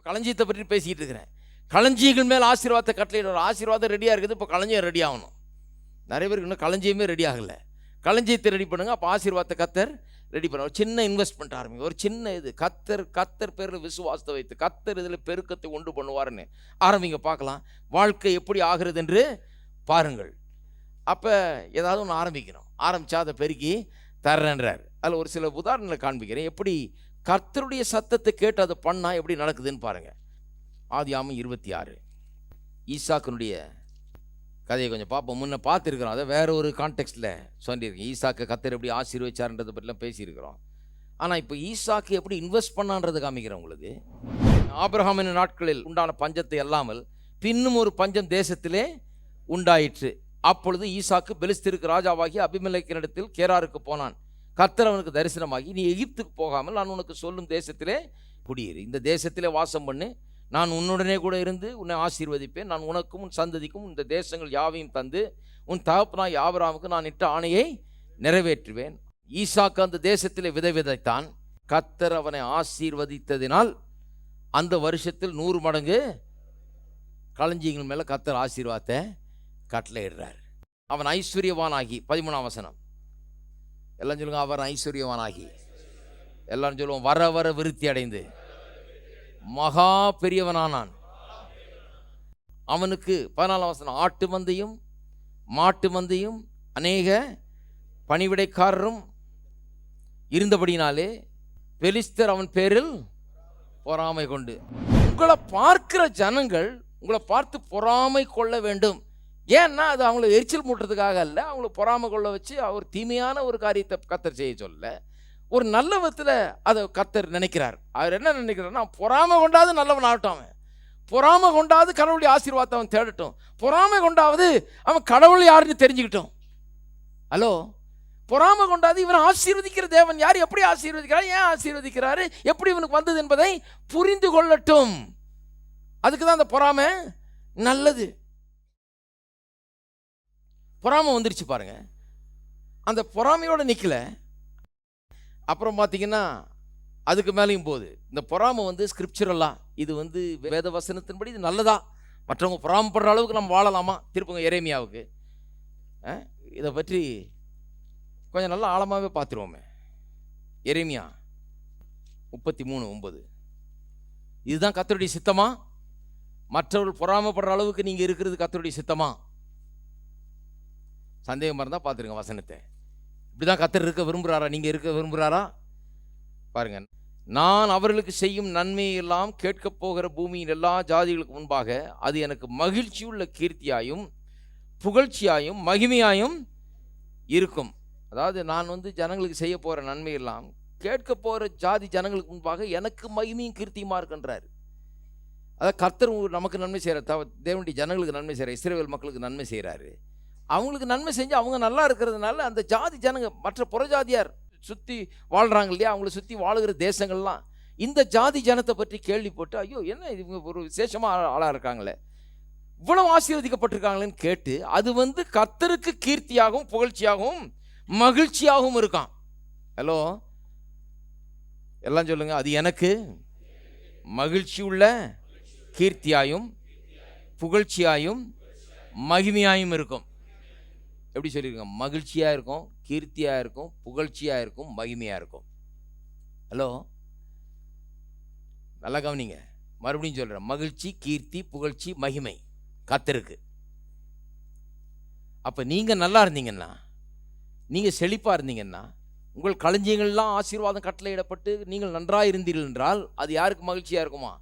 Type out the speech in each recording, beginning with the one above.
இப்போ களஞ்சியத்தை பற்றி பேசிக்கிட்டு இருக்கிறேன். களஞ்சியங்கள் மேல் ஆசீர்வாதத்தை கட்டளையிட ஆசீர்வாதம் ரெடியாக இருக்குது. இப்போ களஞ்சியம் ரெடி ஆகணும். நிறைய பேருக்கு இன்னும் களஞ்சியமே ரெடி ஆகலை. களஞ்சியத்தை ரெடி பண்ணுங்கள் அப்போ ஆசீர்வாதத்தை கத்தர் ரெடி பண்ண ஒரு சின்ன இன்வெஸ்ட்மெண்ட் ஆரம்பிங்க. ஒரு சின்ன இது. கத்தர் கத்தர் பேரில் விசுவாசத்தை வைத்து கத்தர் இதில் பெருக்கத்தை உண்டு பண்ணுவாருன்னு ஆரம்பிங்க. பார்க்கலாம். வாழ்க்கை எப்படி ஆகிறது என்று பாருங்கள். அப்போ ஏதாவது ஒன்று ஆரம்பிக்கணும். ஆரம்பித்தா அதை பெருக்கி தர்றேன்றார். அதில் ஒரு சில உதாரணங்களை காண்பிக்கிறேன். எப்படி கர்த்தருடைய சத்தத்தை கேட்டு அதை பண்ணால் எப்படி நடக்குதுன்னு பாருங்கள் ஆதியாமம் இருபத்தி ஆறு. ஈசாக்கினுடைய கதையை கொஞ்சம் பார்ப்போம். முன்னே பார்த்துருக்குறோம். அதை வேற ஒரு கான்டெக்ட்டில் சொல்லியிருக்கேன். ஈசாக்கை கத்தர் எப்படி ஆசீர்வச்சார்ன்றதை பற்றிலாம் பேசியிருக்கிறோம். ஆனால் இப்போ ஈசாக்கு எப்படி இன்வெஸ்ட் பண்ணான்றதை காமிக்கிறேன் உங்களுக்கு ஆபிரகாமின் நாட்களில் உண்டான பஞ்சத்தை அல்லாமல் பின்னும் ஒரு பஞ்சம் தேசத்திலே உண்டாயிற்று. அப்பொழுது ஈசாக்கு பெலிஸ்திருக்கு ராஜாவாகி அபிமலைக்கினிடத்தில் கேராருக்கு போனான். கர்த்தர் அவனுக்கு தரிசனமாகி நீ எகிப்துக்கு போகாமல் நான் உனக்கு சொல்லும் தேசத்திலே குடியேறு. இந்த தேசத்திலே வாசம் பண்ணு. நான் உன்னுடனே கூட இருந்து உன்னை ஆசீர்வதிப்பேன். நான் உனக்கும் உன் சந்ததிக்கும் இந்த தேசங்கள் யாவையும் தந்து உன் தகப்பனாய் யாவராமுக்கு நான் இட்ட ஆணையை நிறைவேற்றுவேன். ஈசாக்கு அந்த தேசத்திலே விதை விதைத்தான். கத்தர் அவனை ஆசீர்வதித்ததினால் அந்த வருஷத்தில் நூறு மடங்கு களஞ்சியங்கள் மேலே கத்தர் ஆசீர்வாதத்தை கட்டளையிடுறார். அவன் ஐஸ்வர்யவானாகி பதிமூணாம் வசனம். எல்லாம் சொல்லுங்க அவர் ஐஸ்வர்யவானாகி. எல்லாரும் சொல்லுவோம் வர வர விருத்தி அடைந்து. மகா பெரியவனானான். அவனுக்கு பதினாலாம் வசனம் ஆட்டு மந்தையும் மாட்டு மந்தையும் அநேக பணிவிடைக்காரரும் இருந்தபடினாலே பெலிஸ்தர் அவன் பேரில் பொறாமை கொண்டு. உங்களை பார்க்கிற ஜனங்கள் உங்களை பார்த்து பொறாமை கொள்ள வேண்டும். ஏன்னா அது அவங்கள எரிச்சல் மூட்டுறதுக்காக அல்ல. அவங்கள பொறாமை கொள்ள வச்சு அவர் தீமையான ஒரு காரியத்தை கத்தர் செய்ய சொல்ல ஒரு நல்ல விதத்தில் அதை கத்தர் நினைக்கிறார். அவர் என்ன நினைக்கிறார்னா பொறாமை கொண்டாது நல்லவன் ஆகட்டும் அவன். பொறாமை கொண்டாது கடவுளுடைய ஆசீர்வாதத்தை அவன் தேடட்டும். பொறாமை கொண்டாவது அவன் கடவுள் யாருன்னு தெரிஞ்சுக்கிட்டோம். ஹலோ பொறாமை கொண்டாது இவன் ஆசீர்வதிக்கிற தேவன் யார்? எப்படி ஆசீர்வதிக்கிறார்? ஏன் ஆசீர்வதிக்கிறாரு? எப்படி இவனுக்கு வந்தது என்பதை புரிந்து கொள்ளட்டும். அதுக்கு தான் அந்த பொறாமை நல்லது. பொறாமை வந்துருச்சு பாருங்க. அந்த பொறாமையோடு நிற்கல அப்புறம் பார்த்தீங்கன்னா அதுக்கு மேலேயும் போகுது. இந்த பொறாமை வந்து ஸ்கிரிப்சுரலா இது வந்து வேத வசனத்தின்படி இது நல்லதா? மற்றவங்க பொறாமப்படுற அளவுக்கு நம்ம வாழலாமா? திருப்பங்க எரேமியாவுக்கு. இதை பற்றி கொஞ்சம் நல்லா ஆழமாகவே பார்த்துருவோமே எரேமியா முப்பத்தி மூணு ஒம்பது இதுதான் கத்தருடைய சித்தமா? மற்றவர்கள் பொறாமப்படுற அளவுக்கு நீங்கள் இருக்கிறது கத்தருடைய சித்தமாக சந்தேகமாக இருந்தால் பார்த்துருங்க வசனத்தை. இப்படி தான் கத்தர் இருக்க விரும்புகிறாரா நீங்கள் இருக்க விரும்புகிறாரா பாருங்க. நான் அவர்களுக்கு செய்யும் நன்மையெல்லாம் கேட்கப் போகிற பூமியின் எல்லா ஜாதிகளுக்கு முன்பாக அது எனக்கு மகிழ்ச்சியுள்ள கீர்த்தியாயும் புகழ்ச்சியாயும் மகிமையாயும் இருக்கும். அதாவது நான் வந்து ஜனங்களுக்கு செய்ய போகிற நன்மையெல்லாம் கேட்க போகிற ஜாதி ஜனங்களுக்கு முன்பாக எனக்கு மகிமையும் கீர்த்தியுமா இருக்கின்றார். அதாவது கர்த்தர் நமக்கு நன்மை செய்கிற தவ தேவனுடைய ஜனங்களுக்கு நன்மை செய்கிறார் இஸ்ரேவேல் மக்களுக்கு நன்மை செய்கிறாரு அவங்களுக்கு நன்மை செஞ்சு அவங்க நல்லா இருக்கிறதுனால அந்த ஜாதி ஜனங்க மற்ற புறஜாதியார் சுற்றி வாழ்கிறாங்க இல்லையா? அவங்கள சுற்றி வாழுகிற தேசங்கள்லாம் இந்த ஜாதி ஜனத்தை பற்றி கேள்விப்பட்டு ஐயோ என்ன இவங்க ஒரு விசேஷமாக ஆளாக இருக்காங்களே. இவ்வளவு ஆசீர்வதிக்கப்பட்டிருக்காங்களேன்னு கேட்டு அது வந்து கர்த்தருக்கு கீர்த்தியாகவும் புகழ்ச்சியாகவும் மகிழ்ச்சியாகவும் இருக்கான். ஹலோ எல்லாம் சொல்லுங்க. அது எனக்கு மகிழ்ச்சி உள்ள கீர்த்தியாயும் புகழ்ச்சியாயும் மகிமையாயும் இருக்கும். எப்படி சொல்லியிருக்கோம் மகிழ்ச்சியாக இருக்கும் கீர்த்தியாக இருக்கும் புகழ்ச்சியாக இருக்கும் மகிமையாக இருக்கும். ஹலோ நல்லா கவனிங்க. மறுபடியும் சொல்கிறேன் மகிழ்ச்சி கீர்த்தி புகழ்ச்சி மகிமை. கத்தருக்கு. அப்போ நீங்கள் நல்லா இருந்தீங்கன்னா நீங்கள் செழிப்பாக இருந்தீங்கன்னா உங்கள் களஞ்சியங்கள்லாம் ஆசீர்வாதம் கட்டளையிடப்பட்டு நீங்கள் நன்றாக இருந்தீர்கள் என்றால் அது யாருக்கு மகிழ்ச்சியாக இருக்குமா?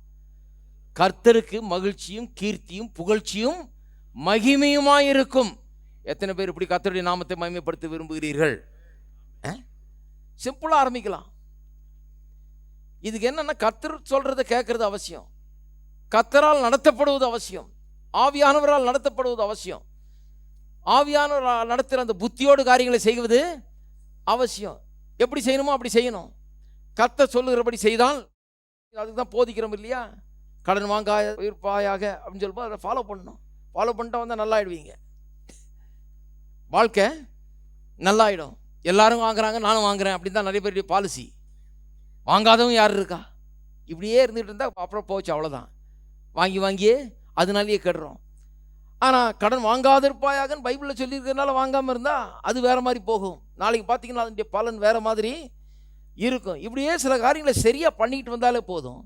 கர்த்தருக்கு மகிழ்ச்சியும் கீர்த்தியும் புகழ்ச்சியும் மகிமையுமாயிருக்கும். இருக்கும் எத்தனை பேர் இப்படி கத்தருடைய நாமத்தை மகிமைப்படுத்த விரும்புகிறீர்கள்? சிம்பிளாக ஆரம்பிக்கலாம். இதுக்கு என்னென்னா கத்தர் சொல்கிறத கேட்குறது அவசியம். கத்தரால் நடத்தப்படுவது அவசியம். ஆவியானவரால் நடத்தப்படுவது அவசியம். ஆவியானவரால் நடத்துகிற அந்த புத்தியோடு காரியங்களை செய்வது அவசியம். எப்படி செய்யணுமோ அப்படி செய்யணும். கத்த சொல்லுகிறபடி செய்தால் அதுக்கு தான் போதிக்கிறோம் இல்லையா? கடன் வாங்காய இருப்பாயாக அப்படின்னு சொல்லும்போது அதை ஃபாலோ பண்ணணும். ஃபாலோ பண்ணிட்டா வந்தால் நல்லா ஆயிடுவீங்க. வாழ்க்கை நல்லாயிடும். எல்லாரும் வாங்குறாங்க நானும் வாங்குறேன் அப்படின்னு தான் நிறைய பேருடைய பாலிசி வாங்காதவங்க யார் இருக்கா? இப்படியே இருந்துகிட்டு இருந்தால் அப்புறம் போச்சு அவ்வளோதான் வாங்கி வாங்கியே அதனாலேயே கெடுறோம். ஆனால் கடன் வாங்காதிருப்பாயாகன்னு பைபிளில் சொல்லியிருக்கிறதுனால வாங்காமல் இருந்தால் அது வேறு மாதிரி போகும். நாளைக்கு பார்த்தீங்கன்னா அதனுடைய பலன் வேறு மாதிரி இருக்கும். இப்படியே சில காரியங்களை சரியாக பண்ணிக்கிட்டு வந்தாலே போதும்.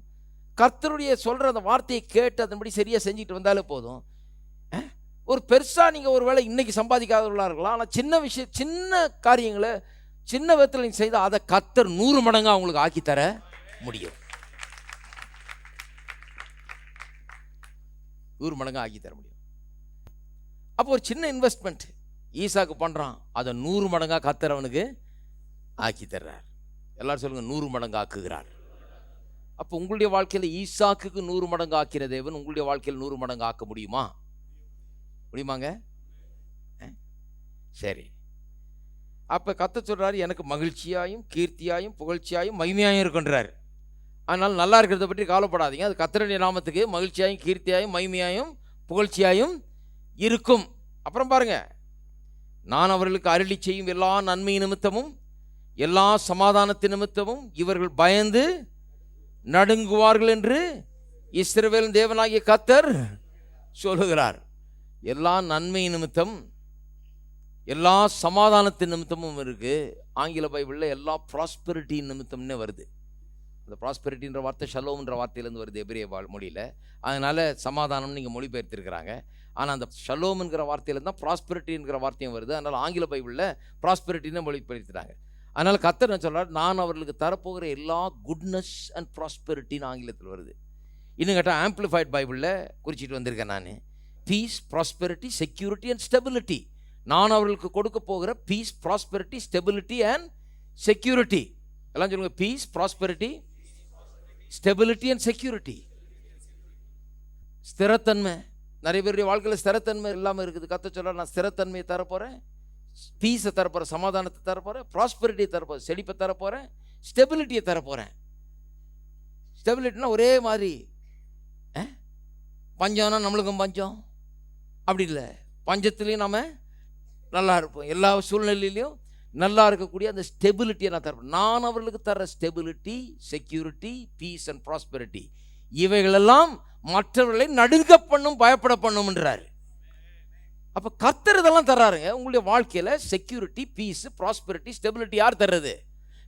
கர்த்தருடைய சொல்கிற அந்த வார்த்தையை கேட்டு அதன்படி சரியாக செஞ்சுட்டு வந்தாலே போதும். ஒரு பெருசாக நீங்கள் ஒரு வேளை இன்றைக்கி சம்பாதிக்காதவர்களாக இருக்கலாம். ஆனால் சின்ன விஷயம் சின்ன காரியங்களை சின்ன விதத்தில் நீங்கள் செய்தால் அதை கத்தர் நூறு மடங்காக உங்களுக்கு ஆக்கி தர முடியும். நூறு மடங்காக ஆக்கித்தர தர முடியும். அப்போ ஒரு சின்ன இன்வெஸ்ட்மெண்ட் ஈசாக்கு பண்ணுறான் அதை நூறு மடங்காக கத்துறவனுக்கு அவனுக்கு ஆக்கி தர்றார் எல்லாரும் சொல்லுங்கள் நூறு மடங்கு ஆக்குகிறார். அப்போ உங்களுடைய வாழ்க்கையில் ஈசாக்குக்கு நூறு மடங்கு ஆக்கிற தேவன் உங்களுடைய வாழ்க்கையில் நூறு மடங்கு ஆக்க முடியுமா? முடியுமாங்க? சரி. அப்போ கத்த சொல்கிறாரு எனக்கு மகிழ்ச்சியாயும் கீர்த்தியாயும் புகழ்ச்சியாயும் மகிமையாயும் இருக்கின்றார். அதனால் நல்லா இருக்கிறத பற்றி கவலைப்படாதீங்க. அது கத்தருடைய நாமத்துக்கு மகிழ்ச்சியாயும் கீர்த்தியாயும் மகிமையாயும் புகழ்ச்சியாயும் இருக்கும். அப்புறம் பாருங்க. நான் அவர்களுக்கு அருளி செய்யும் எல்லா நன்மை நிமித்தமும் எல்லா சமாதானத்து நிமித்தமும் இவர்கள் பயந்து நடுங்குவார்கள் என்று இஸ்ரவேல் தேவனாகிய கத்தர் சொல்லுகிறார். எல்லா நன்மை நிமித்தம் எல்லா சமாதானத்தின் நிமித்தமும் இருக்குது ஆங்கில பைபிளில் எல்லா ப்ராஸ்பெரிட்டி நிமித்தம்னே வருது. அந்த ப்ராஸ்பெரிட்டின்ற வார்த்தை ஷலோம்ன்ற வார்த்தையிலேருந்து வருது எபிரிய மொழியில். அதனால் சமாதானம்னு நீங்கள் மொழிபெயர்த்திருக்கிறாங்க. ஆனால் அந்த ஷலோம்ங்கிற வார்த்தையிலேருந்து தான் ப்ராஸ்பெரிட்டிங்கிற வார்த்தையும் வருது. அதனால் ஆங்கில பைபிளில் ப்ராஸ்பெரிட்டின்னு மொழிபெயர்த்துட்டாங்க அதனால் கத்தர் என்ன நான் அவர்களுக்கு தரப்போகிற எல்லா குட்னஸ் அண்ட் ப்ராஸ்பெரிட்டின்னு ஆங்கிலத்தில் வருது. இன்னும் கேட்டால் ஆம்ப்ளிஃபைட் பைபிளில் குறிச்சிட்டு வந்திருக்கேன் நான். Peace prosperity security and stability நான் அவர்களுக்கு கொடுக்க போகிற peace prosperity stability and security எல்லாம் சொல்லுங்க peace prosperity stability and security ஸ்திரத்தன்மை. நிறைய பேருடைய வாழ்க்கையில் ஸ்திரத்தன்மை இல்லாமல் இருக்குது. கத்த சொல்ல நான் ஸ்திரத்தன்மையை தரப்போகிறேன் பீஸை தரப்போகிறேன் சமாதானத்தை தரப்போகிறேன் ப்ராஸ்பெரிட்டியை தரப்போகிறேன் செழிப்பை தரப்போகிறேன் ஸ்டெபிலிட்டியை தரப்போகிறேன் ஸ்டெபிலிட்டினா ஒரே மாதிரி. பஞ்சம்னா நம்மளுக்கும் பஞ்சம். அப்படி இல்லை. பஞ்சத்துலேயும் நம்ம நல்லா இருப்போம். எல்லா சூழ்நிலையிலையும் நல்லா இருக்கக்கூடிய அந்த ஸ்டெபிலிட்டியை நான் தரப்போம் நான் அவர்களுக்கு தர stability security peace and prosperity இவைகளெல்லாம் மற்றவர்களை நடுங்க பண்ணும் பயப்பட பண்ணும்ன்றாரு. அப்போ கர்த்தர் இதெல்லாம் தர்றாருங்க. உங்களுடைய வாழ்க்கையில் செக்யூரிட்டி பீஸு ப்ராஸ்பெரிட்டி ஸ்டெபிலிட்டி யார் தர்றது?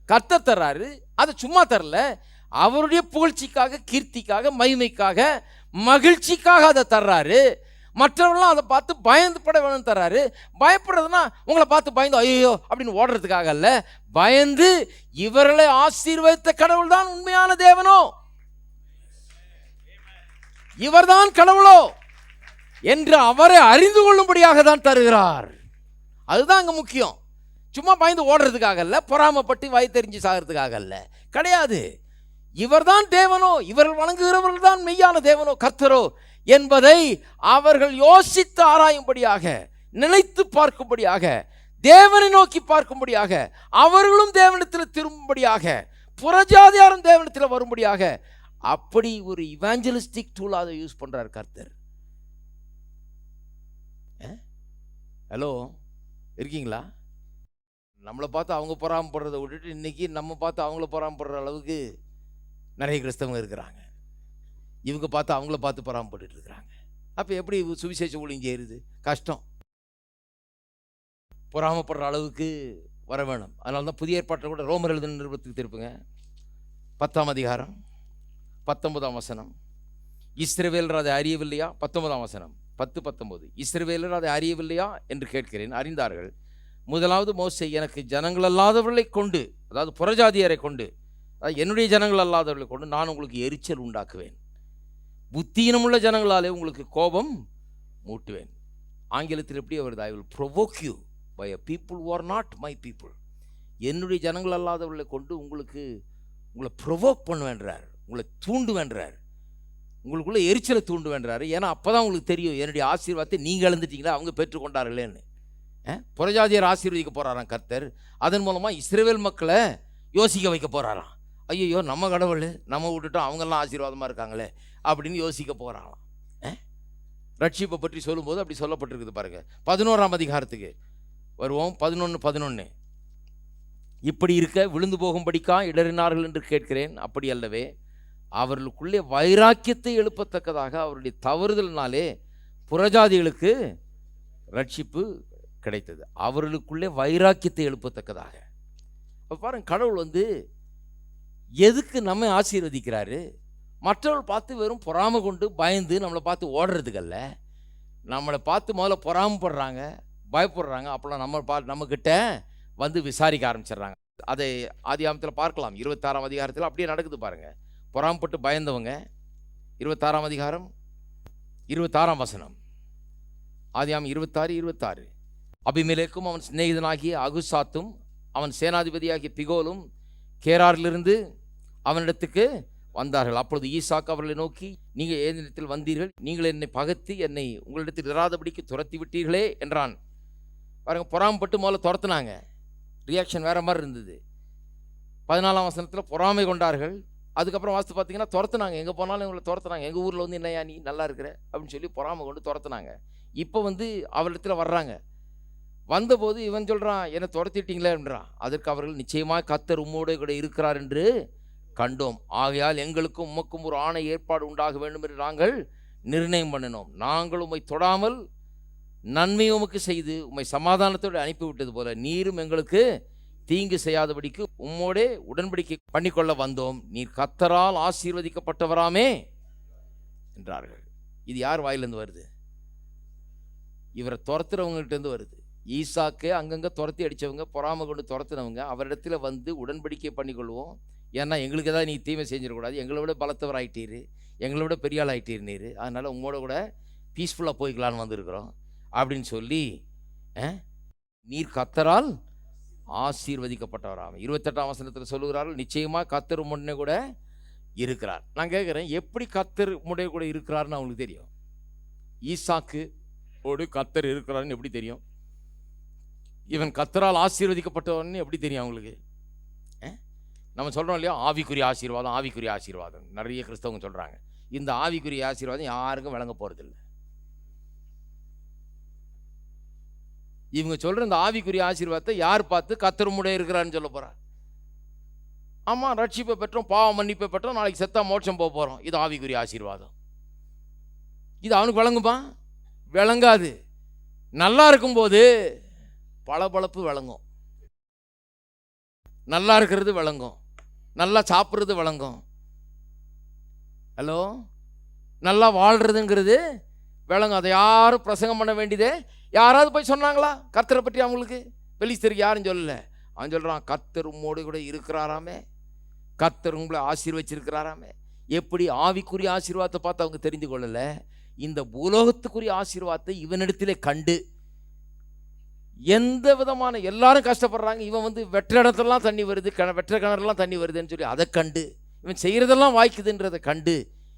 கர்த்தர் தர்றாரு. அதை சும்மா தரல. அவருடைய புகழ்ச்சிக்காக கீர்த்திக்காக மகிமைக்காக மகிழ்ச்சிக்காக அதை தர்றாரு. மற்றவர்கள்லாம் அதை பார்த்து பயந்து பட வேணும்னு தர்றாரு. பயப்படுறதுனா உங்களை பார்த்து பயந்து ஐயோ அப்படின்னு ஓடுறதுக்காக அல்ல. பயந்து இவர்களை ஆசீர்வதித்த கடவுள் தான் உண்மையான தேவனோ? இவர்தான் கடவுளோ? என்று அவரை அறிந்து கொள்ளும்படியாக தான் தருகிறார். அதுதான் அங்கே முக்கியம். சும்மா பயந்து ஓடுறதுக்காக அல்ல பொறாமப்பட்டு வாய் தெரிஞ்சு சாகிறதுக்காக அல்ல. கிடையாது. இவர்தான் தேவனோ? இவர்கள் வணங்குகிறவர்கள் தான் மெய்யான தேவனோ? கர்த்தரோ என்பதை அவர்கள் யோசித்து ஆராயும்படியாக நினைத்து பார்க்கும்படியாக தேவனை நோக்கி பார்க்கும்படியாக அவர்களும் தேவனத்தில் திரும்பும்படியாக புறஜாதியாரும் தேவனத்தில் வரும்படியாக அப்படி ஒரு இவாஞ்சலிஸ்டிக் டூலாக அதை யூஸ் பண்ணுறார் கர்த்தர். ஹலோ இருக்கீங்களா? நம்மளை பார்த்து அவங்க பொறாமப்படுறதை விட்டுட்டு இன்றைக்கி நம்ம பார்த்து அவங்கள பொறாமப்படுற அளவுக்கு நிறைய கிறிஸ்தவங்க இருக்கிறாங்க. இவங்க பார்த்து அவங்கள பார்த்து பராமப்பட்டு இருக்கிறாங்க அப்போ எப்படி சுவிசேஷ ஊழியம் செய்யுது கஷ்டம். பொறாமப்படுற அளவுக்கு வர வேணும். அதனால தான் புதிய ஏற்பாட்டில் கூட ரோமர் எழுதின நிறுவனத்துக்கு திருப்புங்க. பத்தாம் அதிகாரம் பத்தொன்பதாம் வசனம். இஸ்ரவேலர் அதை அறியவில்லையா? பத்தொன்பதாம் வசனம். பத்து பத்தொன்பது. இஸ்ரவேலர் அதை அறியவில்லையா? என்று கேட்கிறேன். அறிந்தார்கள். முதலாவது மோசை எனக்கு ஜனங்கள் அல்லாதவர்களை கொண்டு அதாவது புறஜாதியரை கொண்டு அதாவது என்னுடைய ஜனங்கள் அல்லாதவர்களை கொண்டு நான் உங்களுக்கு எரிச்சல் உண்டாக்குவேன். புத்தீனமுள்ள ஜனங்களாலே உங்களுக்கு கோபம் மூட்டுவேன். ஆங்கிலத்தில் எப்படி வருது I will provoke you by a people or not my people என்னுடைய ஜனங்கள் அல்லாதவர்களை கொண்டு உங்களுக்கு உங்களை ப்ரொவோக் பண்ணுவேன்றார் உங்களை தூண்டுவேன்றார் உங்களுக்குள்ளே எரிச்சலை தூண்டுவேன்றார். ஏன்னா அப்போ தான் உங்களுக்கு தெரியும் என்னுடைய ஆசீர்வாதத்தை நீங்கள் இழந்துட்டீங்களா அவங்க பெற்றுக்கொண்டார்களேன்னு. புறஜாதியர் ஆசீர்வதிக்க போகிறாராம் கர்த்தர். அதன் மூலமாக இஸ்ரேவேல் மக்களை யோசிக்க வைக்க போகிறாராம் ஐயோ நம்ம கடவுள் நம்ம விட்டுட்டோம் அவங்கெல்லாம் ஆசீர்வாதமாக இருக்காங்களே. அப்படின்னு யோசிக்க போகிறாங்களாம் ரட்சிப்பை பற்றி சொல்லும்போது அப்படி சொல்லப்பட்டிருக்குது பாருங்கள் பதினோராம் அதிகாரத்துக்கு வருவோம். பதினொன்று பதினொன்று இப்படி இருக்க விழுந்து போகும்படிக்கா இடறினார்கள் என்று கேட்கிறேன். அப்படி அல்லவே அவர்களுக்குள்ளே வைராக்கியத்தை எழுப்பத்தக்கதாக அவருடைய தவறுதல்னாலே புறஜாதிகளுக்கு ரட்சிப்பு கிடைத்தது. அவர்களுக்குள்ளே வைராக்கியத்தை எழுப்பத்தக்கதாக. அப்போ பாருங்கள் கடவுள் வந்து எதுக்கு நம்ம ஆசீர்வதிக்கிறாரு? மற்றவர்கள் பார்த்து வெறும் பொறாமை கொண்டு பயந்து நம்மளை பார்த்து ஓடுறதுக்கல்ல. நம்மளை பார்த்து முதல்ல பொறாமப்படுறாங்க பயப்படுறாங்க. அப்போலாம் நம்ம பா நம்மக்கிட்ட வந்து விசாரிக்க ஆரம்பிச்சிடுறாங்க. அதை ஆதியாமத்தில் பார்க்கலாம். இருபத்தாறாம் அதிகாரத்தில் அப்படியே நடக்குது பாருங்கள் பொறாமப்பட்டு பயந்தவங்க இருபத்தாறாம் அதிகாரம் இருபத்தாறாம் வசனம். ஆதியாம் இருபத்தாறு இருபத்தாறு. அபிமிலேக்கும் அவன் சிநேகிதனாகிய அகுசாத்தும் அவன் சேனாதிபதியாகிய பிகோலும் கேராரிலிருந்து அவனிடத்துக்கு வந்தார்கள். அப்பொழுது ஈசாக்கு அவர்களை நோக்கி நீங்கள் ஏனிடத்தில் வந்தீர்கள்? நீங்கள் என்னை பகத்து என்னை உங்களிடத்தில் இராதபடிக்கு துரத்தி விட்டீர்களே என்றான். பாருங்கள் பொறாமப்பட்டு முதல்ல துரத்துனாங்க. ரியாக்ஷன் வேறு மாதிரி இருந்தது. பதினாலாம் வசனத்தில் பொறாமை கொண்டார்கள். அதுக்கப்புறம் வாஸ்து பார்த்தீங்கன்னா துரத்துனாங்க. எங்கே போனாலும் இவங்களை துரத்துனாங்க. எங்கள் ஊரில் வந்து என்னையா நீ? நல்லா இருக்கிற? அப்படின்னு சொல்லி பொறாமை கொண்டு துரத்துனாங்க. இப்போ வந்து அவரிடத்துல வர்றாங்க. வந்தபோது இவன் சொல்கிறான் என்னை துரத்திட்டீங்களேன்றான் அதற்கு அவர்கள் நிச்சயமாக கத்தர் உம்மோடு கூட இருக்கிறார் என்று கண்டோம். ஆகையால் எங்களுக்கும் உமக்கும் ஒரு ஆணை ஏற்பாடு உண்டாக வேண்டும் என்று நாங்கள் நிர்ணயம் பண்ணினோம். நாங்கள் உம்மை தொடாமல் நன்மை உமக்கு செய்து உம்மை சமாதானத்தோடு அனுப்பிவிட்டது போல நீரும் எங்களுக்கு தீங்கு செய்யாதபடிக்கு உம்மோடே உடன்படிக்கை பண்ணிக்கொள்ள வந்தோம். நீர் கத்தரால் ஆசீர்வதிக்கப்பட்டவராமே என்றார்கள். இது யார் வாயிலிருந்து வருது? இவரை துரத்துறவங்ககிட்டேருந்து வருது. ஈசாக்கு அங்கங்கே துரத்தி அடித்தவங்க பொறாமை கொண்டு துரத்துனவங்க அவரிடத்துல வந்து உடன்படிக்கை பண்ணிக்கொள்வோம். ஏன்னா எங்களுக்கு ஏதாவது நீ தீமை செஞ்சிடக்கூடாது. எங்களை விட பலத்தவர் ஆகிட்டீர் எங்களை விட பெரிய ஆள் ஆகிட்டீர் நீர் அதனால் உங்களோட கூட பீஸ்ஃபுல்லாக போய்க்கலான்னு வந்திருக்கிறோம். அப்படின்னு சொல்லி நீர் கத்தரால் ஆசீர்வதிக்கப்பட்டவராம். இருபத்தெட்டாம் வசனத்தில் சொல்லுகிறார்கள் நிச்சயமாக கத்தர் முன்னே கூட இருக்கிறார். நான் கேட்குறேன் எப்படி கத்தர் முன்னே கூட இருக்கிறாருன்னு அவங்களுக்கு தெரியும்? ஈசாக்கு ஓடு கத்தர் இருக்கிறாருன்னு எப்படி தெரியும்? இவன் கத்தரால் ஆசீர்வதிக்கப்பட்டவன்னு எப்படி தெரியும் அவங்களுக்கு? நம்ம சொல்கிறோம் இல்லையா? ஆவிக்குரிய ஆசீர்வாதம் ஆவிக்குரிய ஆசீர்வாதம். நிறைய கிறிஸ்தவங்க சொல்கிறாங்க இந்த ஆவிக்குரிய ஆசீர்வாதம் யாருக்கும் விளங்க போகிறதில்ல இவங்க சொல்கிற இந்த ஆவிக்குரிய ஆசீர்வாதத்தை யார் பார்த்து? கத்தருமுடைய இருக்கிறான்னு சொல்ல போகிறார் ஆமாம் ரட்சிப்பை பெற்றோம் பாவ மன்னிப்பை பெற்றோம் நாளைக்கு செத்தா மோட்சம் போக போகிறோம் இது ஆவிக்குரிய ஆசீர்வாதம். இது அவனுக்கு விளங்குமா? விளங்காது. நல்லா இருக்கும்போது பளபளப்பு விளங்கும். நல்லா இருக்கிறது விளங்கும். நல்லா சாப்பிட்றது வழங்கும். ஹலோ நல்லா வாழ்கிறதுங்கிறது விளங்கும். அதை யாரும் பிரசங்கம் பண்ண வேண்டியதே யாராவது போய் சொன்னாங்களா? கர்த்தரை பற்றி அவங்களுக்கு? வெளிஸ்தருக்கு யாரும் சொல்லலை. அவன் சொல்கிறான் கர்த்தர் உம்மோடு கூட இருக்கிறாராமே. கர்த்தர் உங்களை ஆசீர்வச்சிருக்கிறாராமே. எப்படி ஆவிக்குரிய ஆசீர்வாதத்தை பார்த்து அவங்க தெரிந்து கொள்ளலை? இந்த பூலோகத்துக்குரிய ஆசீர்வாதத்தை இவனிடத்திலே கண்டு எந்த விதமான எல்லாரும் கஷ்டப்படுறாங்க. இவன் வந்து வெற்ற இடத்துலலாம் தண்ணி வருது கிண வெற்ற கிணறுலாம் தண்ணி வருதுன்னு சொல்லி அதை கண்டு இவன் செய்கிறதெல்லாம் வாய்க்குதுன்றதை கண்டு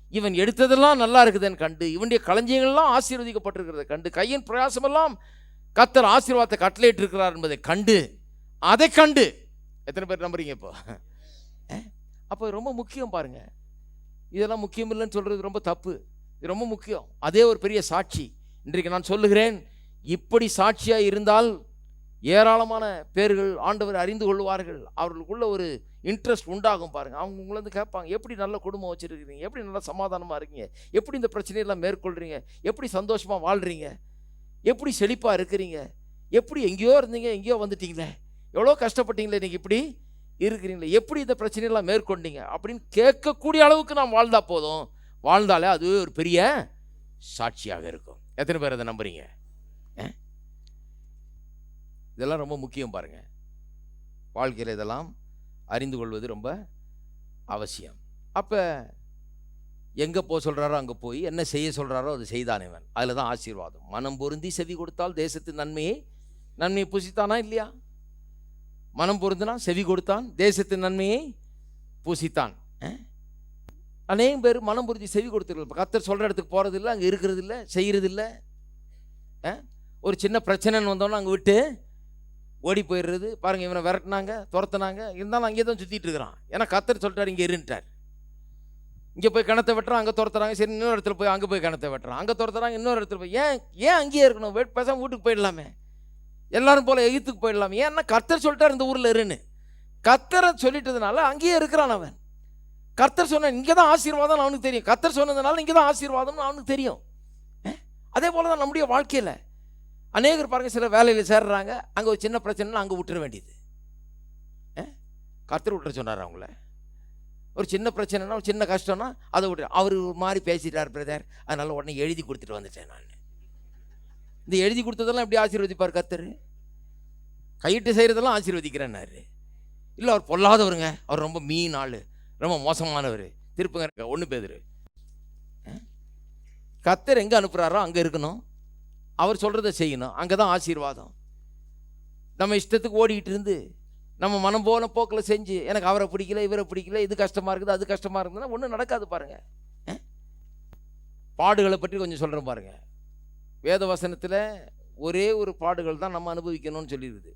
இவன் எடுத்ததெல்லாம் நல்லா இருக்குதுன்னு கண்டு இவனுடைய களஞ்சியங்கள்லாம் ஆசீர்வதிக்கப்பட்டிருக்கிறத கண்டு கையின் பிரயாசமெல்லாம் கத்தர் ஆசீர்வாதத்தை கட்டளையிட்டு இருக்கிறார் என்பதை கண்டு அதை கண்டு. எத்தனை பேர் நம்புறீங்க இப்போ? அப்போ ரொம்ப முக்கியம் பாருங்கள் இதெல்லாம் முக்கியம் இல்லைன்னு சொல்கிறது ரொம்ப தப்பு. இது ரொம்ப முக்கியம். அதே ஒரு பெரிய சாட்சி. இன்றைக்கு நான் சொல்லுகிறேன் இப்படி சாட்சியாக இருந்தால் ஏராளமான பேர்கள் ஆண்டவர் அறிந்து கொள்வார்கள். அவர்களுக்குள்ள ஒரு இன்ட்ரெஸ்ட் உண்டாகும் பாருங்கள் அவங்க உங்களை வந்து கேட்பாங்க எப்படி நல்ல குடும்பம் வச்சுருக்கிறீங்க? எப்படி நல்லா சமாதானமாக இருக்கீங்க? எப்படி இந்த பிரச்சனையெல்லாம் மேற்கொள்கிறீங்க எப்படி சந்தோஷமாக வாழ்கிறீங்க எப்படி செழிப்பாக இருக்கிறீங்க? எப்படி எங்கேயோ இருந்தீங்க எங்கேயோ வந்துட்டீங்களே? எவ்வளோ கஷ்டப்பட்டீங்களே நீங்கள் இப்படி இருக்கிறீங்களே? எப்படி இந்த பிரச்சனையெல்லாம் மேற்கொண்டீங்க? அப்படின்னு கேட்கக்கூடிய அளவுக்கு நாம் வாழ்ந்தால் போதும். வாழ்ந்தாலே அது ஒரு பெரிய சாட்சியாக இருக்கும். எத்தனை பேர் அதை நம்புறீங்க? இதெல்லாம் ரொம்ப முக்கியம் பாருங்கள் வாழ்க்கையில் இதெல்லாம் அறிந்து கொள்வது ரொம்ப அவசியம். அப்போ எங்கே போக சொல்கிறாரோ அங்கே போய் என்ன செய்ய சொல்கிறாரோ அது செய்தான் இவன். அதில் தான் ஆசீர்வாதம். மனம் பொருந்தி செவி கொடுத்தால் தேசத்தின் நன்மையை. நன்மையை புசித்தானா இல்லையா? மனம் பொருந்தினா செவி கொடுத்தான் தேசத்தின் நன்மையை பூசித்தான். அநேகம் பேர் மனம் பொருந்தி செவி கொடுத்துருக்கல கத்தர் சொல்கிற இடத்துக்கு போகிறது இல்லை அங்கே இருக்கிறதில்ல செய்கிறதில்ல ஒரு சின்ன பிரச்சனைன்னு வந்தோன்னா அங்கே விட்டு ஓடி போயிடுறது. பாருங்க இவனை விரட்டினாங்க துரத்துனாங்க. இருந்தாலும் அங்கேயே தான் சுற்றிட்டு இருக்கிறான். ஏன்னா கத்தர் சொல்லிட்டார் இங்கே இருந்துட்டார் இங்கே போய் கிணத்தை வெட்டுறான் அங்கே துரத்துறாங்க. சரி இன்னொரு இடத்துல போய் அங்கே போய் கிணத்தை வெட்டுறான். அங்கே துரத்துறாங்க இன்னொரு இடத்துல போய். ஏன் ஏன் அங்கேயே இருக்கணும்? வெட் பேசாமல் வீட்டுக்கு போயிடலாமே. எல்லாரும் போல எகித்துக்கு போயிடலாமே. ஏன்னா கத்தர் சொல்லிட்டார் இந்த ஊரில் இருன்னு. கத்தரை சொல்லிட்டதுனால அங்கேயே இருக்கிறான் அவன். கர்த்தர் சொன்ன இங்கே தான் ஆசீர்வாதம் அவனுக்கு தெரியும். கர்த்தர் சொன்னதுனால இங்கே தான் ஆசீர்வாதம்னு அவனுக்கு தெரியும். அதே போல தான் நம்முடைய வாழ்க்கையில். அநேகர் பாருங்கள் சில வேலையில் சேர்றாங்க. அங்கே ஒரு சின்ன பிரச்சனைனா அங்கே விட்டுற வேண்டியது. அஹ்? கர்த்தர் விட்டுற சொன்னார் அவங்கள ஒரு சின்ன பிரச்சனைனா ஒரு சின்ன கஷ்டம்னா அதை விட்டு அவர் ஒரு மாதிரி பேசிட்டார் பிரதர். அதனால் உடனே எழுதி கொடுத்துட்டு வந்துட்டேன் நான். இந்த எழுதி கொடுத்ததெல்லாம் எப்படி ஆசீர்வதிப்பார் கர்த்தர்? கையிட்டு செய்கிறதெல்லாம் ஆசீர்வதிக்கிறேன்னாரு இல்லை அவர் பொல்லாதவருங்க. அவர் ரொம்ப மீன் ஆள். ரொம்ப மோசமானவர். திருப்புங்க ஒன்று பேதரு. கத்தர் எங்கே அனுப்புகிறாரோ அங்கே இருக்கணும். அவர் சொல்கிறத செய்யணும். அங்கே தான் ஆசீர்வாதம். நம்ம இஷ்டத்துக்கு ஓடிக்கிட்டு இருந்து நம்ம மனம் போன போக்கில் செஞ்சு எனக்கு அவரை பிடிக்கல இவரை பிடிக்கல இது கஷ்டமாக இருக்குது அது கஷ்டமாக இருக்குதுன்னா ஒன்றும் நடக்காது பாருங்கள் பாடுகளை பற்றி கொஞ்சம் சொல்கிறேன் பாருங்கள் வேத வசனத்தில் ஒரே ஒரு பாடுகள் தான் நம்ம அனுபவிக்கணும்னு சொல்லியிருக்குது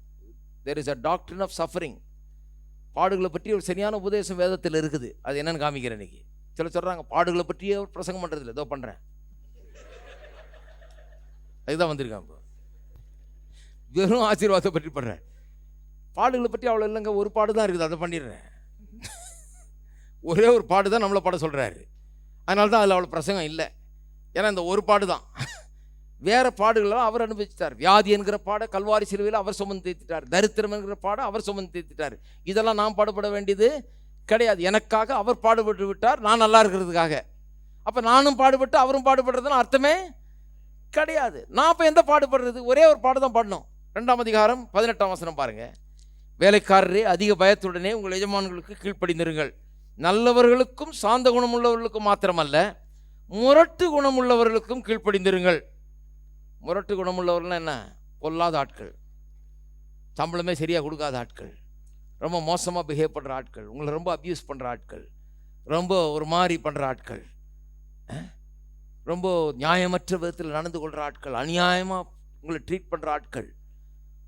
there is a doctor of suffering பாடுகளை பற்றி ஒரு சரியான உபதேசம் வேதத்தில் இருக்குது. அது என்னென்னு காமிக்கிறேன் இன்றைக்கி சில சொல்கிறாங்க பாடுகளை பற்றியே பிரசங்கம் பண்ணுறதில்ல ஏதோ பண்ணுறேன் அதுதான் வந்திருக்கான் இப்போ வெறும் ஆசீர்வாதத்தை பற்றி பண்ணுறேன் பாடுகளை பற்றி அவ்வளோ இல்லைங்க ஒரு பாடு தான் இருக்குது அதை பண்ணிடுறேன். ஒரே ஒரு பாடு தான் நம்மளை பாட சொல்கிறாரு அதனால தான் அதில் அவ்வளோ பிரசங்கம் இல்லை. ஏன்னா இந்த ஒரு பாடு தான் வேறு பாடுகளெல்லாம் அவர் அனுபவிச்சிட்டார். வியாதி என்கிற பாட கல்வாரி சிலுவையில் அவர் சுமந்து தேத்திட்டார் தரித்திரம் என்கிற பாட அவர் சுமந்து தேத்திட்டார் இதெல்லாம் நான் பாடுபட வேண்டியது கிடையாது. எனக்காக அவர் பாடுபட்டு விட்டார். நான் நல்லா இருக்கிறதுக்காக. அப்போ நானும் பாடுபட்டு அவரும் பாடுபடுறதுன்னு அர்த்தமே கிடையாது. நான் இப்போ எந்த பாடுபடுறது ஒரே ஒரு பாடு தான் பாடணும். ரெண்டாம் அதிகாரம் பதினெட்டாம் வசனம் பாருங்கள் வேலைக்காரரே அதிக பயத்துடனே உங்கள் எஜமான்களுக்கு கீழ்ப்படிந்திருங்கள் நல்லவர்களுக்கும் சாந்த குணமுள்ளவர்களுக்கும் மாத்திரமல்ல முரட்டு குணமுள்ளவர்களுக்கும் கீழ்ப்படிந்திருங்கள் முரட்டு குணமுள்ளவர்கள்னா என்ன? பொல்லாத ஆட்கள். சம்பளமே சரியாக கொடுக்காத ஆட்கள். ரொம்ப மோசமாக பிஹேவ் பண்ணுற ஆட்கள். உங்களை ரொம்ப அப்யூஸ் பண்ணுற ஆட்கள். ரொம்ப ஒரு மாதிரி பண்ணுற ஆட்கள். ரொம்ப நியாயமற்ற விதத்தில் நடந்து கொள்கிற ஆட்கள் அநியாயமாக உங்களை ட்ரீட் பண்ணுற ஆட்கள்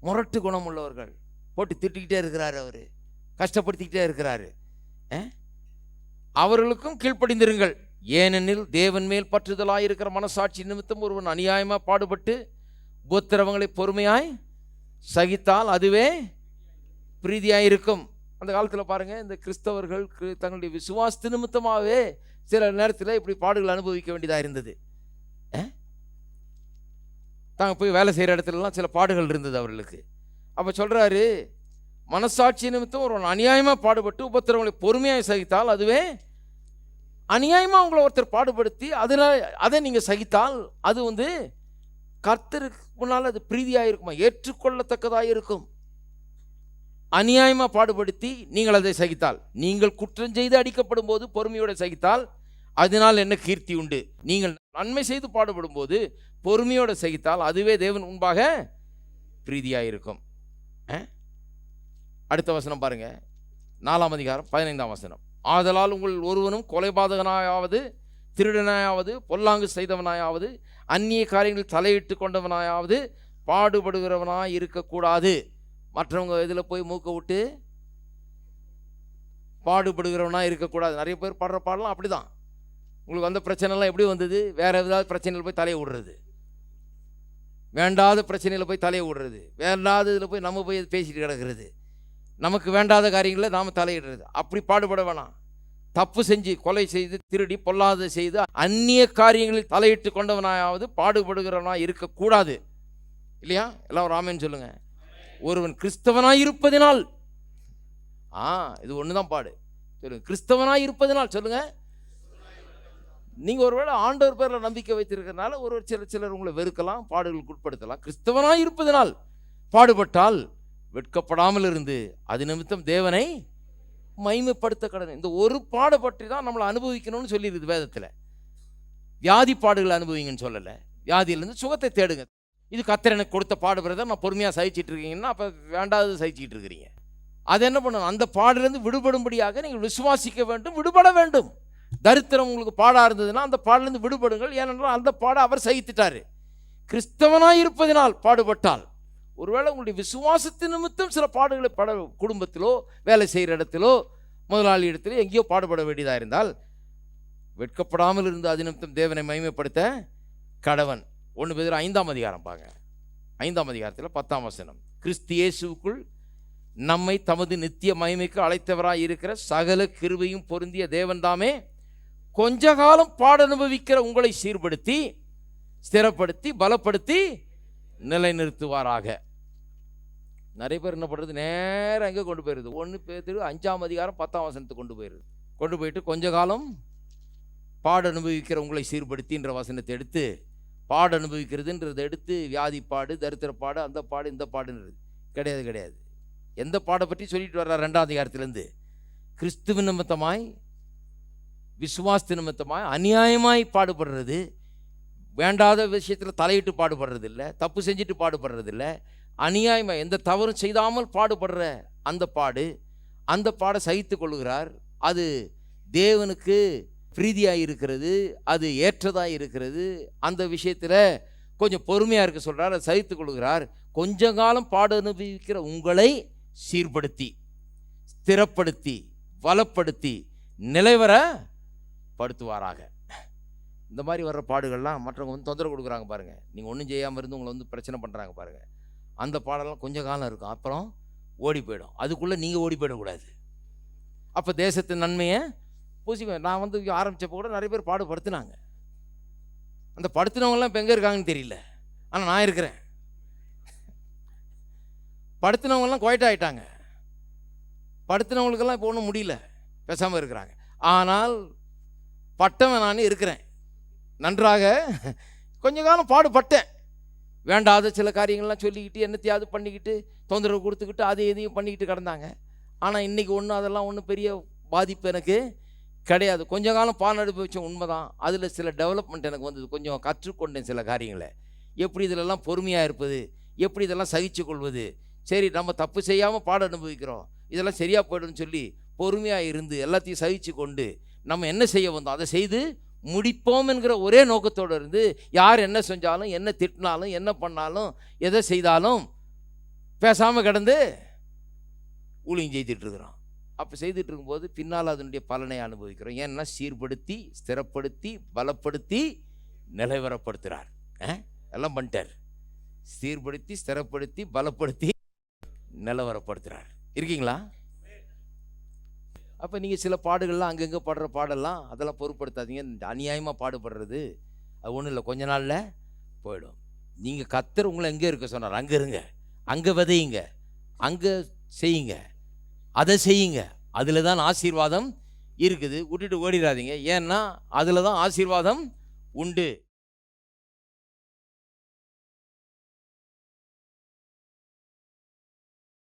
முரட்டு குணம் உள்ளவர்கள். போட்டு திட்டிக்கிட்டே இருக்கிறாரு அவர். கஷ்டப்படுத்திக்கிட்டே இருக்கிறாரு. அவர்களுக்கும் கீழ்ப்படிந்திருங்கள். ஏனெனில் தேவன் மேல் பற்றுதலாக இருக்கிற மனசாட்சி நிமித்தம் ஒருவன் அநியாயமாக பாடுபட்டு உபத்திரவங்களை பொறுமையாய் சகித்தால் அதுவே பிரீதியாக இருக்கும் அந்த காலத்தில் பாருங்கள் இந்த கிறிஸ்தவர்கள் தங்களுடைய விசுவாசத்து நிமித்தமாகவே சில நேரத்தில் இப்படி பாடுகள் அனுபவிக்க வேண்டியதாக இருந்தது. தாங்க போய் வேலை செய்கிற இடத்துலலாம் சில பாடுகள் இருந்தது அவர்களுக்கு. அப்போ சொல்கிறாரு மனசாட்சி நிமித்தம் ஒரு அநியாயமாக பாடுபட்டு உபத்திரவங்களை பொறுமையாக சகித்தால் அதுவே அநியாயமாக உங்களை ஒருத்தர் பாடுபடுத்தி அதில் அதை நீங்கள் சகித்தால் அது வந்து கர்த்தருக்கு முன்னால் அது பிரீதியாக இருக்குமா ஏற்றுக்கொள்ளத்தக்கதாக இருக்கும் அநியாயமாக பாடுபடுத்தி நீங்கள் அதை சகித்தால் நீங்கள் குற்றம் செய்து அடிக்கப்படும் போது பொறுமையோடு சகித்தால் அதனால் என்ன கீர்த்தி உண்டு? நீங்கள் நன்மை செய்து பாடுபடும் போது பொறுமையோடு சகித்தால் அதுவே தேவன் முன்பாக பிரீதியாக இருக்கும் அடுத்த வசனம் பாருங்க. நாலாம் அதிகாரம் பதினைந்தாம் வசனம். ஆதலால் உங்கள் ஒருவனும் கொலைபாதகனாயாவது திருடனாயாவது பொல்லாங்கு செய்தவனாயாவது அந்நிய காரியங்களில் தலையிட்டு கொண்டவனாயாவது பாடுபடுகிறவனாய் இருக்கக்கூடாது மற்றவங்க இதில் போய் மூக்க விட்டு பாடுபடுகிறவனா இருக்கக்கூடாது. நிறைய பேர் பாடுற பாடலாம் அப்படி தான் உங்களுக்கு வந்த பிரச்சனைலாம் எப்படி வந்தது? வேறு ஏதாவது பிரச்சனையில் போய் தலையை விடுறது. வேண்டாத பிரச்சனையில் போய் தலையை விடுறது. வேண்டாத இதில் போய் நம்ம போய் பேசிட்டு கிடக்கிறது. நமக்கு வேண்டாத காரியங்களில் நாம் தலையிடுறது. அப்படி பாடுபட வேணாம். தப்பு செஞ்சு கொலை செய்து திருடி பொல்லாத செய்து அந்நிய காரியங்களில் தலையிட்டு கொண்டவனாயாவது பாடுபடுகிறவனாக இருக்கக்கூடாது. இல்லையா? எல்லாம் ராமன் சொல்லுங்கள் ஒருவன் கிறிஸ்தவனாய் இருப்பதினால் ஆ இது ஒன்று தான் பாடு. சொல்லுங்க கிறிஸ்தவனாய் இருப்பதினால் சொல்லுங்க. நீங்கள் ஒருவேளை ஆண்டவர் பேரில் நம்பிக்கை வைத்திருக்கிறதுனால ஒரு ஒரு சில சிலர் உங்களை வெறுக்கலாம் பாடுகளுக்கு உட்படுத்தலாம். கிறிஸ்தவனாய் இருப்பதனால் பாடுபட்டால் வெட்கப்படாமல் இருந்து அது நிமித்தம் தேவனை மைமைப்படுத்த கடனை இந்த ஒரு பாடு பற்றி தான் நம்மளை அனுபவிக்கணும்னு சொல்லியிருக்குது வேதத்தில். வியாதி பாடுகளை அனுபவிங்கன்னு சொல்லலை. வியாதியிலேருந்து சுகத்தை தேடுங்க. இது கத்தர் எனக்கு கொடுத்த பாடு நான் பொறுமையாக சகிச்சிட்டு இருக்கீங்கன்னா அப்போ வேண்டாதது சகிச்சிக்கிட்டு இருக்கிறீங்க. அது என்ன பண்ணணும் அந்த பாடிலிருந்து விடுபடும்படியாக நீங்கள் விசுவாசிக்க வேண்டும் விடுபட வேண்டும். தரித்திரம் உங்களுக்கு பாடாக இருந்ததுன்னா அந்த பாடிலிருந்து விடுபடுங்கள். ஏனென்றால் அந்த பாடை அவர் சகித்துட்டாரு. கிறிஸ்தவனாக இருப்பதினால் பாடுபட்டால் ஒருவேளை உங்களுடைய விசுவாசத்து நிமித்தம் சில பாடுகளை பட குடும்பத்திலோ வேலை செய்கிற இடத்திலோ முதலாளி இடத்திலோ எங்கேயோ பாடுபட வேண்டியதாக இருந்தால் வெட்கப்படாமல் இருந்து அது நிமித்தம் தேவனை மகிமைப்படுத்த கடவன். ஒன்று பேர் ஐந்தாம் அதிகாரம் பாங்க ஐந்தாம் அதிகாரத்தில் பத்தாம் வசனம். கிறிஸ்தியேசுக்குள் நம்மை தமது நித்திய மகிமைக்கு அழைத்தவராய் இருக்கிற சகல கிருவையும் பொருந்திய தேவன்தாமே கொஞ்ச காலம் பாட அனுபவிக்கிற உங்களை சீர்படுத்தி ஸ்திரப்படுத்தி பலப்படுத்தி நிலைநிறுத்துவாராக. நிறைய பேர் என்ன பண்ணுறது நேரம் எங்கே கொண்டு போயிருது? ஒன்று பேர்த்து அஞ்சாம் அதிகாரம் பத்தாம் வசனத்துக்கு கொண்டு போயிருது. கொண்டு போயிட்டு கொஞ்ச காலம் பாட அனுபவிக்கிற உங்களை சீர்படுத்தின்ற வசனத்தை எடுத்து பாட அனுபவிக்கிறதுன்றதை எடுத்து வியாதி பாடு தரித்திர அந்த பாடு இந்த பாடுன்றது. கிடையாது கிடையாது. எந்த பாடை பற்றி சொல்லிட்டு வர்றார் ரெண்டாம் அதிகாரத்திலேருந்து? கிறிஸ்துவ நிமித்தமாய் விசுவாசத்து நிமித்தமாய் அநியாயமாய் பாடுபடுறது. வேண்டாத விஷயத்தில் தலையிட்டு பாடுபடுறது இல்லை தப்பு செஞ்சுட்டு பாடுபடுறது இல்லை அநியாயமாக எந்த தவறும் செய்தாமல் பாடுபடுற அந்த பாடு அந்த பாடை சகித்து கொள்கிறார் அது தேவனுக்கு பிரீதியாக இருக்கிறது அது ஏற்றதாக இருக்கிறது அந்த விஷயத்தில் கொஞ்சம் பொறுமையாக இருக்க சொல்கிறார் அதை சகித்து கொள்கிறார். கொஞ்ச காலம் பாடு அனுபவிக்கிற உங்களை சீர்படுத்தி ஸ்திரப்படுத்தி வளப்படுத்தி நிலைவர படுத்துவாராக. இந்த மாதிரி வர்ற பாடுகள்லாம் மற்றவங்க வந்து தொந்தரவு கொடுக்குறாங்க பாருங்கள் நீங்கள் ஒன்றும் செய்யாமல் இருந்து உங்களை வந்து பிரச்சனை பண்ணுறாங்க பாருங்கள் அந்த பாடலாம் கொஞ்ச காலம் இருக்கும். அப்புறம் ஓடி போயிடும். அதுக்குள்ளே நீங்கள் ஓடி போயிடக்கூடாது. அப்போ தேசத்தின் நன்மையை பூசிக்குவேன். நான் வந்து ஆரம்பித்தப்போ கூட நிறைய பேர் பாடுபடுத்தினாங்க. அந்த படுத்தினவங்களாம் இப்போ எங்கே இருக்காங்கன்னு தெரியல. ஆனால் நான் இருக்கிறேன். படுத்தினவங்களாம் குவைட் ஆகிட்டாங்க படுத்தினவங்களுக்கெல்லாம் இப்போ ஒன்றும் முடியல. பேசாமல் இருக்கிறாங்க. ஆனால் பட்டவன் நான் இருக்கிறேன். நன்றாக கொஞ்ச காலம் பாடுபட்டேன். வேண்டாத சில காரியங்கள்லாம் சொல்லிக்கிட்டு என்னத்தையாவது பண்ணிக்கிட்டு தொந்தரவு கொடுத்துக்கிட்டு அதை எதையும் பண்ணிக்கிட்டு கிடந்தாங்க. ஆனால் இன்றைக்கி ஒன்றும் அதெல்லாம் ஒன்றும் பெரிய பாதிப்பு எனக்கு. கிடையாது. கொஞ்ச காலம் பால் அனுபவிச்ச உண்மைதான். அதில் சில டெவலப்மெண்ட் எனக்கு வந்தது. கொஞ்சம் கற்றுக்கொண்டேன் சில காரியங்களை. எப்படி இதிலெல்லாம் பொறுமையாக இருப்பது? எப்படி இதெல்லாம் சகிச்சு கொள்வது? சரி நம்ம தப்பு செய்யாமல் பாடம் அனுபவிக்கிறோம். இதெல்லாம் சரியாக போய்டும்னு சொல்லி பொறுமையாக இருந்து எல்லாத்தையும் சகிச்சு கொண்டு நம்ம என்ன செய்ய வந்தோம்? அதை செய்து முடிப்போம் என்கிற ஒரே நோக்கத்தோடு இருந்து யார் என்ன செஞ்சாலும் என்ன திட்டினாலும் என்ன பண்ணாலும் எதை செய்தாலும் பேசாமல் கிடந்து ஊழியம் செய்துட்டு இருக்கிறோம். அப்போ செய்துட்டு இருக்கும்போது பின்னால் அதனுடைய பலனை அனுபவிக்கிறோம். ஏன்னா சீர்படுத்தி ஸ்திரப்படுத்தி பலப்படுத்தி நிலைவரப்படுத்துகிறார் எல்லாம் பண்ணிட்டார். சீர்படுத்தி ஸ்திரப்படுத்தி பலப்படுத்தி நிலவரப்படுத்துகிறார் இருக்கீங்களா? அப்போ நீங்கள் சில பாடுகள்லாம் அங்கங்கே பாடுற பாடெல்லாம் அதெல்லாம் பொருட்படுத்தாதீங்க. அநியாயமாக பாடுபடுறது அது ஒன்றும் இல்லை. கொஞ்ச நாளில் போயிடும். நீங்கள் கத்தர் உங்களை எங்கே இருக்க சொன்னார்? அங்கே இருங்க. அங்கே விதையுங்க. அங்கே செய்யுங்க. அதை செய்யுங்க. அதில் தான் ஆசீர்வாதம் இருக்குது. விட்டுட்டு ஓடிடாதீங்க ஏன்னா அதில் தான் ஆசீர்வாதம் உண்டு.